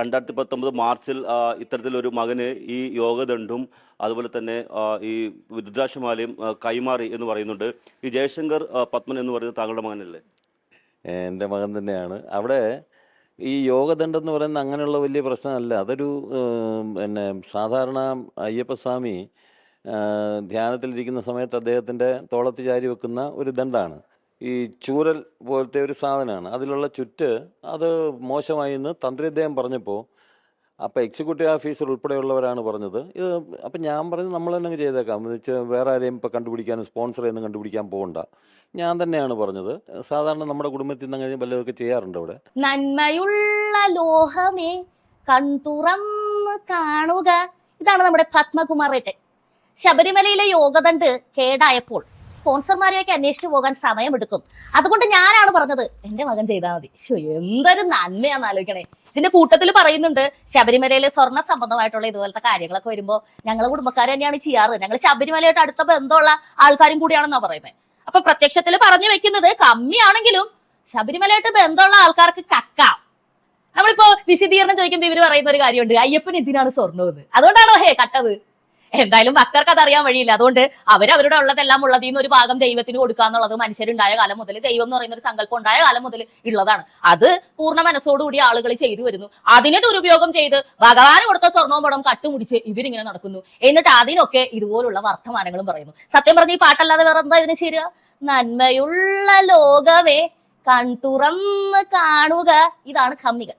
രണ്ടായിരത്തി പത്തൊമ്പത് മാർച്ചിൽ ഇത്തരത്തിലൊരു മകന് ഈ യോഗദണ്ഡും അതുപോലെ തന്നെ ഈ രുദ്രാക്ഷമാലയും കൈമാറി എന്ന് പറയുന്നുണ്ട്. ഈ ജയശങ്കർ പത്മൻ എന്ന് പറയുന്നത് താങ്കളുടെ മകനല്ലേ? എന്റെ മകൻ തന്നെയാണ്. അവിടെ ഈ യോഗദണ്ഡം എന്ന് പറയുന്ന അങ്ങനെയുള്ള വലിയ പ്രശ്നമല്ല. അതൊരു പിന്നെ സാധാരണ അയ്യപ്പസ്വാമി ധ്യാനത്തിലിരിക്കുന്ന സമയത്ത് അദ്ദേഹത്തിന്റെ തോളത്ത് ചാരി വെക്കുന്ന ഒരു ദണ്ഡാണ്. ഈ ചൂരൽ പോലത്തെ ഒരു സാധനമാണ് അതിലുള്ള ചുറ്റ് അത് മോശമായി എന്ന് തന്ത്രി അദ്ദേഹം പറഞ്ഞപ്പോൾ അപ്പോൾ എക്സിക്യൂട്ടീവ് ഓഫീസർ ഉൾപ്പെടെയുള്ളവരാണ് പറഞ്ഞത്. ഇത് അപ്പം ഞാൻ പറഞ്ഞു നമ്മൾ തന്നെ ചെയ്തേക്കാം. എന്ന് വെച്ചാൽ വേറെ ആരെയും ഇപ്പോൾ കണ്ടുപിടിക്കാനും സ്പോൺസറെയൊന്നും കണ്ടുപിടിക്കാൻ പോകണ്ട ഞാൻ തന്നെയാണ് പറഞ്ഞത്. സാധാരണ നമ്മുടെ കുടുംബത്തിൽ നിന്ന് അങ്ങനെ വല്ലതൊക്കെ ചെയ്യാറുണ്ട് അവിടെ? നന്മയുള്ള ലോഹമേ കൺതുറന്ന് കാണുക. ഇതാണ് നമ്മുടെ പത്മകുമാറേട്ടൻ. ശബരിമലയിലെ യോഗദണ്ട് കേടായപ്പോൾ സ്പോൺസർമാരെയൊക്കെ അന്വേഷിച്ചു പോകാൻ സമയമെടുക്കും. അതുകൊണ്ട് ഞാനാണ് പറഞ്ഞത് എന്റെ മകൻ ചെയ്താൽ മതി. എന്തൊരു നന്മയാന്ന് ആലോചിക്കണേ. ഇതിന്റെ കൂട്ടത്തിൽ പറയുന്നുണ്ട് ശബരിമലയിലെ സ്വർണ സംബന്ധമായിട്ടുള്ള ഇതുപോലത്തെ കാര്യങ്ങളൊക്കെ വരുമ്പോൾ ഞങ്ങളെ കുടുംബക്കാർ തന്നെയാണ് ചെയ്യാറ്. ഞങ്ങൾ ശബരിമലയായിട്ട് അടുത്ത ബന്ധമുള്ള ആൾക്കാരും കൂടിയാണെന്നാ പറയുന്നത് അപ്പൊ പ്രത്യക്ഷത്തിൽ പറഞ്ഞു വെക്കുന്നത് കമ്മിയാണെങ്കിലും ശബരിമലയായിട്ട് ബന്ധമുള്ള ആൾക്കാർക്ക് കക്കാം. നമ്മളിപ്പോ വിശദീകരണം ചോദിക്കുമ്പോൾ ഇവർ പറയുന്ന ഒരു കാര്യമുണ്ട് അയ്യപ്പൻ എന്തിനാണ് സ്വർണം എന്ന്? അതുകൊണ്ടാണോ ഹേ കട്ടത്? എന്തായാലും ഭക്തർക്ക് അത് അറിയാൻ വഴിയില്ല. അതുകൊണ്ട് അവരവരുടെ ഉള്ളതെല്ലാം ഉള്ളതിൽ നിന്ന് ഒരു ഭാഗം ദൈവത്തിന് കൊടുക്കുക എന്നുള്ളത് മനുഷ്യരുണ്ടായ കാലം മുതൽ ദൈവം എന്ന് പറയുന്ന ഒരു സങ്കല്പം ഉണ്ടായ കാലം മുതൽ ഉള്ളതാണ്. അത് പൂർണ മനസ്സോടുകൂടി ആളുകൾ ചെയ്തു വരുന്നു. അതിനെ ദുരുപയോഗം ചെയ്ത് ഭഗവാൻ കൊടുത്ത സ്വർണവും പടം കട്ടുമുടിച്ച് ഇവരിങ്ങനെ നടക്കുന്നു. എന്നിട്ട് അതിനൊക്കെ ഇതുപോലുള്ള വർത്തമാനങ്ങളും പറയുന്നു. സത്യം പറഞ്ഞ ഈ പാട്ടല്ലാതെ വേറെ എന്താ ഇതിന് ശരിയാ നന്മയുള്ള ലോകമേ കൺതുറന്ന് കാണുക. ഇതാണ് കമ്മികൾ.